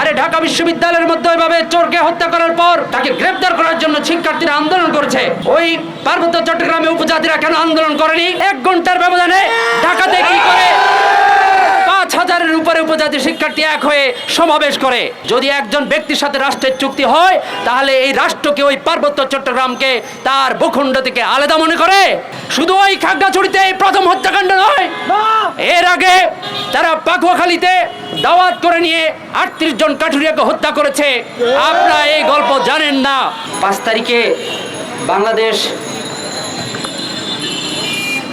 আরে ঢাকা বিশ্ববিদ্যালয়ের মধ্যে ওইভাবে চোরকে হত্যা করার পর তাকে গ্রেফতার করার জন্য শিক্ষার্থীরা আন্দোলন করেছে। ওই পার্বত্য চট্টগ্রামে উপজাতিরা কেন আন্দোলন করেনি? এক ঘণ্টার ব্যবধানে ঢাকাতে কি করে হাজারের উপরে উপজাতি শিক্ষার্থী এক হয়ে সমাবেশ করে। যদি একজন ব্যক্তির সাথে রাষ্ট্রের চুক্তি হয় তাহলে এই রাষ্ট্রকে ওই পার্বত্য চট্টগ্রামকে তার ভূখণ্ড থেকে আলাদা মনে করে। শুধু ওই খাগড়াছড়িতে এই প্রথম হত্যাকাণ্ড নয় এর আগে তারা পাকুয়াখালীতে দাওয়াত করে নিয়ে আটত্রিশ জন কাঠুরিয়াকে হত্যা করেছে। আপনারা এই গল্প জানেন না। পাঁচ তারিখে বাংলাদেশ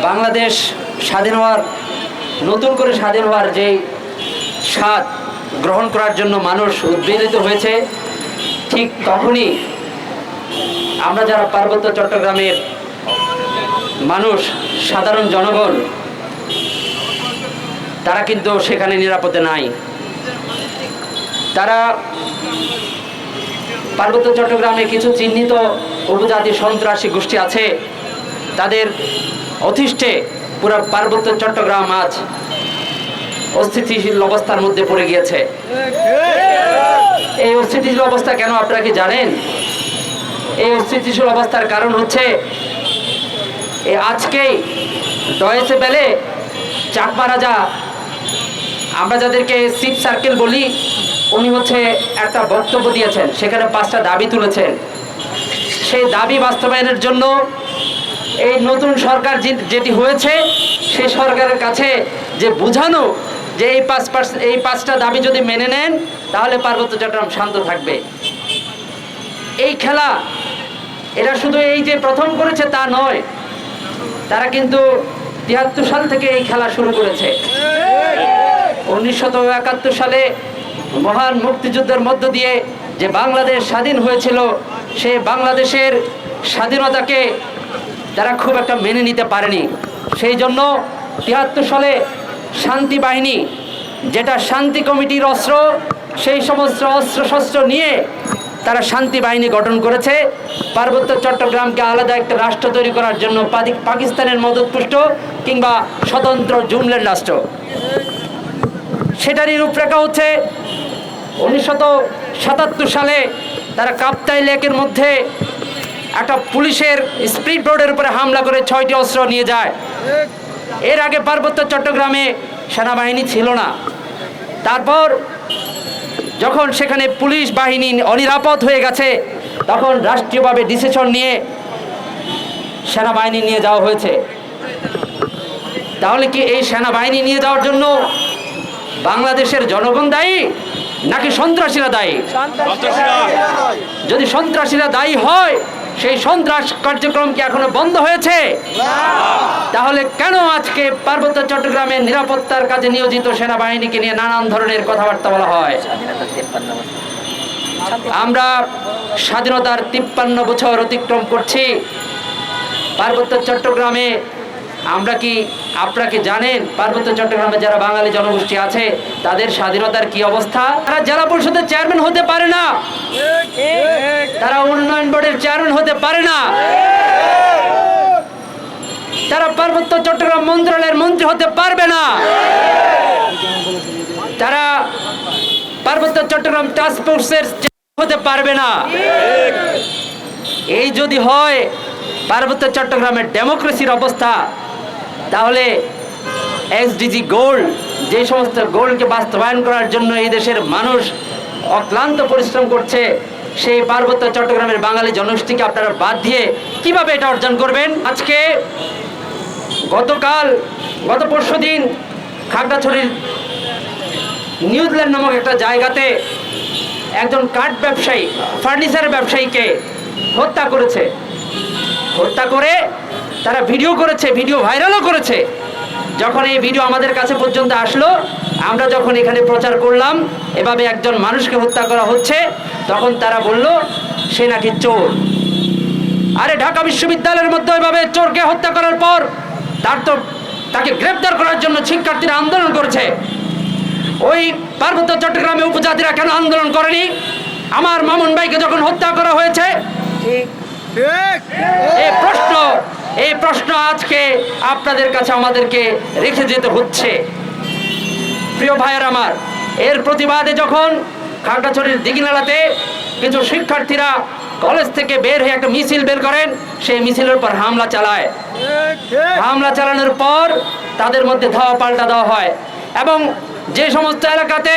বাংলাদেশ স্বাধীন হওয়ার নতুন করে স্বাধীন হওয়ার যে স্বাদ গ্রহণ করার জন্য মানুষ উদ্বেলিত হয়েছে, ঠিক তখনই আমরা যারা পার্বত্য চট্টগ্রামের মানুষ, সাধারণ জনগণ, তারা কিন্তু সেখানে নিরাপদে নাই। তারা পার্বত্য চট্টগ্রামে কিছু চিহ্নিত উপজাতি সন্ত্রাসী গোষ্ঠী আছে, তাদের অথিষ্ঠে পুরো পার্বত্য চট্টগ্রাম আজ অস্থিতিশীল অবস্থার মধ্যে পড়ে গিয়েছে। এই অস্থিতিশীল অবস্থা কেন আপনারা কি জানেন? এই অস্থিতিশীল অবস্থার কারণ হচ্ছে আজকেই ডয়েসে বেলে চাকমা রাজা, আমরা যাদেরকে সিট সার্কেল বলি, উনি হচ্ছে একটা বক্তব্য দিয়েছেন, সেখানে পাঁচটা দাবি তুলেছেন। সেই দাবি বাস্তবায়নের জন্য এই নতুন সরকার যেটি হয়েছে সেই সরকারের কাছে যে বোঝানো যে এই পাঁচ এই পাঁচটা দাবি যদি মেনে নেন, তাহলে পার্বত্য চট্টগ্রাম শান্ত থাকবে। এই খেলা, এরা শুধু এই যে প্রথম করেছে তা নয়, তারা কিন্তু তিয়াত্তর সাল থেকে এই খেলা শুরু করেছে। উনিশশো একাত্তর সালে মহান মুক্তিযুদ্ধের মধ্য দিয়ে যে বাংলাদেশ স্বাধীন হয়েছিল, সে বাংলাদেশের স্বাধীনতাকে তারা খুব একটা মেনে নিতে পারেনি। সেই জন্য তিয়াত্তর সালে শান্তি বাহিনী, যেটা শান্তি কমিটির অস্ত্র, সেই সমস্ত অস্ত্র শস্ত্র নিয়ে তারা শান্তি বাহিনী গঠন করেছে। পার্বত্য চট্টগ্রামকে আলাদা একটা রাষ্ট্র তৈরি করার জন্য পাকিস্তানের মদতপুষ্ট কিংবা স্বতন্ত্র জুমলের রাষ্ট্র। সেটারই রূপরেখা হচ্ছে সাতাত্তর সালে তারা কাপ্তাই লেকের মধ্যে একটা পুলিশের স্পিড বোর্ডের উপরে হামলা করে ছয়টি অস্ত্র নিয়ে যায়। এর আগে পার্বত্য চট্টগ্রামে সেনাবাহিনী ছিল না। তারপর যখন সেখানে পুলিশ বাহিনী অনিরাপদ হয়ে গেছে তখন রাষ্ট্রীয়ভাবে ডিসিশন নিয়ে সেনাবাহিনী নিয়ে যাওয়া হয়েছে। তাহলে কি এই সেনাবাহিনী নিয়ে যাওয়ার জন্য বাংলাদেশের জনগণ দায়ী নাকি সন্ত্রাসীরা দায়ী। যদি সন্ত্রাসীরা দায়ী হয় সেই সন্ত্রাস কার্যক্রম কি এখনও বন্ধ হয়েছে? তাহলে কেন আজকে পার্বত্য চট্টগ্রামের নিরাপত্তার কাজে নিয়োজিত সেনাবাহিনীকে নিয়ে নানান ধরনের কথাবার্তা বলা হয়? আমরা স্বাধীনতার তিপ্পান্ন বছর অতিক্রম করছি। পার্বত্য চট্টগ্রামে আমরা কি আপনারা জানেন? পার্বত্য চট্টগ্রামে যারা বাঙালি জনগোষ্ঠী আছে, তাদের স্বাধীনতার কি অবস্থা? তারা জেলা পরিষদের চেয়ারম্যান হতে পারে না। তারা উন্নয়ন বোর্ডের চেয়ারম্যান হতে পারে না। তারা পার্বত্য চট্টগ্রাম মন্ত্রণালয়ের মন্ত্রী হতে পারবে না। তারা পার্বত্য চট্টগ্রাম টাস্ক ফোর্সের হতে পারবে না। এই যদি হয়, পার্বত্য চট্টগ্রামের ডেমোক্রেসির অবস্থা তাহলে এসডিজি গোল্ড যে সমস্ত গোল্ডকে বাস্তবায়ন করার জন্য এই দেশের মানুষ অক্লান্ত পরিশ্রম করছে, সেই পার্বত্য চট্টগ্রামের বাঙালি জনগোষ্ঠীকে আপনারা বাদ দিয়ে কীভাবে এটা অর্জন করবেন? আজকে গতকাল, গত পরশু দিন খাগড়াছড়ির নিউজিল্যান্ড নামক একটা জায়গাতে একজন কাঠ ব্যবসায়ী ফার্নিচার ব্যবসায়ীকে হত্যা করেছে। হত্যা করে তারা ভিডিও করেছে ভিডিও ভাইরালও করেছে। যখন এই ভিডিও আমাদের কাছে পর্যন্ত আসলো আমরা যখন এখানে প্রচার করলাম এভাবে একজন মানুষকে হত্যা করা হচ্ছে তখন তারা বলল সে নাকি চোর। আরে ঢাকা বিশ্ববিদ্যালয়ের মধ্যে ওইভাবে চোরকে হত্যা করার পর তার তো তাকে গ্রেপ্তার করার জন্য শিক্ষার্থীরা আন্দোলন করেছে। ওই পার্বত্য চট্টগ্রামে উপজাতিরা কেন আন্দোলন করেনি? আমার মামুন ভাইকে যখন হত্যা করা হয়েছে এই প্রশ্ন এই প্রশ্ন আজকে আপনাদের কাছে আমাদেরকে রেখে যেতে হচ্ছে। প্রিয় ভাইয়ের আমার, এর প্রতিবাদে যখন খাগড়াছড়ির দিঘিনালাতে কিছু শিক্ষার্থীরা কলেজ থেকে বের হয়ে একটা মিছিল বের করেন, সেই মিছিলের উপর হামলা চালায়। হামলা চালানোর পর তাদের মধ্যে ধাওয়া পাল্টা দেওয়া হয় এবং যে সমস্ত এলাকাতে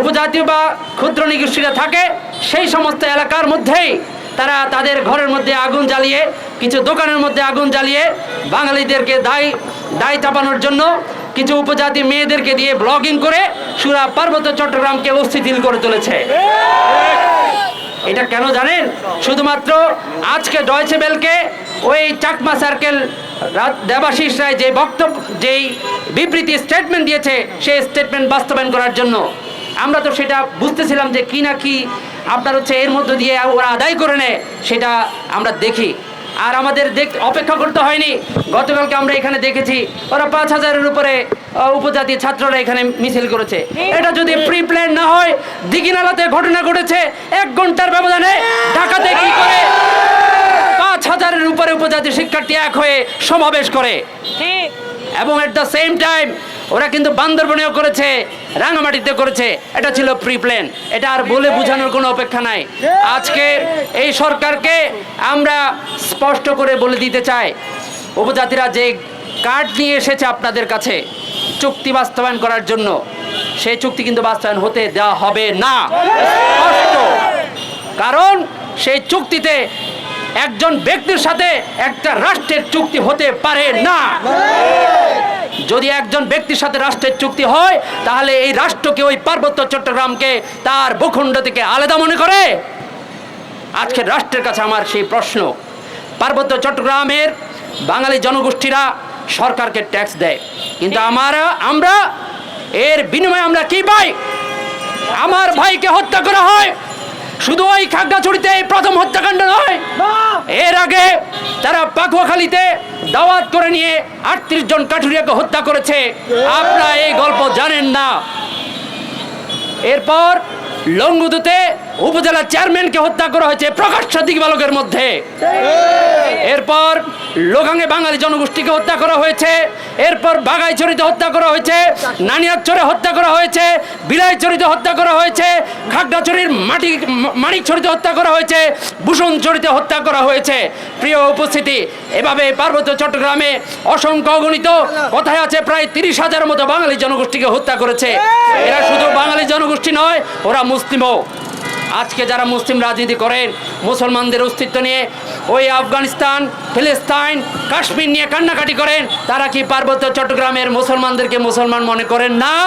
উপজাতি বা ক্ষুদ্র নিগোষ্ঠীরা থাকে, সেই সমস্ত এলাকার মধ্যেই তারা তাদের ঘরের মধ্যে আগুন জ্বালিয়ে কিছু দোকানের মধ্যে আগুন জ্বালিয়ে বাঙালিদেরকে দায় দায় চাপানোর জন্য কিছু উপজাতি মেয়েদেরকে দিয়ে ব্লগিং করে সুরা পার্বত্য চট্টগ্রামকে অস্থিতিল করে তুলেছে। এটা কেন জানেন? শুধুমাত্র আজকে ডয়চে বেলকে ওই চাকমা সার্কেল দেবাশিস রায় যে বক্তব্য, যেই বিবৃতি স্টেটমেন্ট দিয়েছে, সেই স্টেটমেন্ট বাস্তবায়ন করার জন্য। আমরা তো সেটা বুঝতেছিলাম যে কি না কি আপনার হচ্ছে এর মধ্য দিয়ে ওরা আদায় করে নেয়, সেটা আমরা দেখি। আর আমাদের দেখ অপেক্ষা করতে হয়নি। গতকালকে আমরা এখানে দেখেছি ওরা পাঁচ হাজারের উপরে উপজাতি ছাত্ররা এখানে মিছিল করেছে। এটা যদি প্রি প্ল্যান না হয় দিঘিনালাতে ঘটনা ঘটেছে এক ঘণ্টার ব্যবধানে ঢাকাতে কি করে পাঁচ হাজারের উপরে উপজাতি শিক্ষার্থী এক হয়ে সমাবেশ করে। এবং এট দ্য সেম টাইম ওরা কিন্তু বান্দরবনেও করেছে। রাঙামাটিতে করেছে। এটা ছিল প্রি প্ল্যান এটা আর বলে বোঝানোর কোনো অপেক্ষা নাই। আজকে এই সরকারকে আমরা স্পষ্ট করে বলে দিতে চাই। উপজাতিরা যে কার্ড নিয়ে এসেছে আপনাদের কাছে, চুক্তি বাস্তবায়ন করার জন্য, সেই চুক্তি কিন্তু বাস্তবায়ন হতে দেওয়া হবে না। স্পষ্ট। কারণ সেই চুক্তিতে একজন ব্যক্তির সাথে একটা রাষ্ট্রের চুক্তি হতে পারে না। যদি একজন ব্যক্তির সাথে রাষ্ট্রের চুক্তি হয়, তাহলে এই রাষ্ট্রকে ওই পার্বত্য চট্টগ্রামকে তার ভূখণ্ড থেকে আলাদা মনে করে? আজকের রাষ্ট্রের কাছে আমার সেই প্রশ্ন। পার্বত্য চট্টগ্রামের বাঙালি জনগোষ্ঠীরা সরকারকে ট্যাক্স দেয়। কিন্তু আমরা আমরা, এর বিনিময়ে আমরা কি পাই? আমার ভাইকে হত্যা করা হয়। শুধু ওই খাগড়াছড়িতে এই প্রথম হত্যাকাণ্ড নয়। এর আগে তারা পাকুয়াখালীতে দাওয়াত করে নিয়ে আটত্রিশ জন কাঠুরিয়াকে হত্যা করেছে। আপনারা এই গল্প জানেন না। এরপর লঙ্গুদুতে উপজেলা চেয়ারম্যানকে হত্যা করা হয়েছে প্রকাশ্য দিগবালকের মধ্যে। এরপর লোগাঙ্গে বাঙালি জনগোষ্ঠীকে হত্যা করা হয়েছে, এরপর বাগাইছড়িতে হত্যা করা হয়েছে নানিয়ারচরে হত্যা করা হয়েছে বিলাইছড়িতে হত্যা করা হয়েছে, খাগড়াছড়ির মাটি মানিকছড়িতে হত্যা করা হয়েছে ভূষণছড়িতে হত্যা করা হয়েছে। প্রিয় উপস্থিতি, এভাবে পার্বত্য চট্টগ্রামে অসংখ্য অগণিত কথায় আছে, প্রায় তিরিশ হাজার মতো বাঙালি জনগোষ্ঠীকে হত্যা করেছে। এরা শুধু বাঙালি জনগোষ্ঠী নয়, ওরা মুসলিমও। আজকে যারা মুসলিম রাজনীতি করেন, মুসলমানদের অস্তিত্ব নিয়ে ওই আফগানিস্তান, ফিলিস্তাইন, কাশ্মীর নিয়ে কান্নাকাটি করেন, তারা কি পার্বত্য চট্টগ্রামের মুসলমানদেরকে মুসলমান মনে করেন না?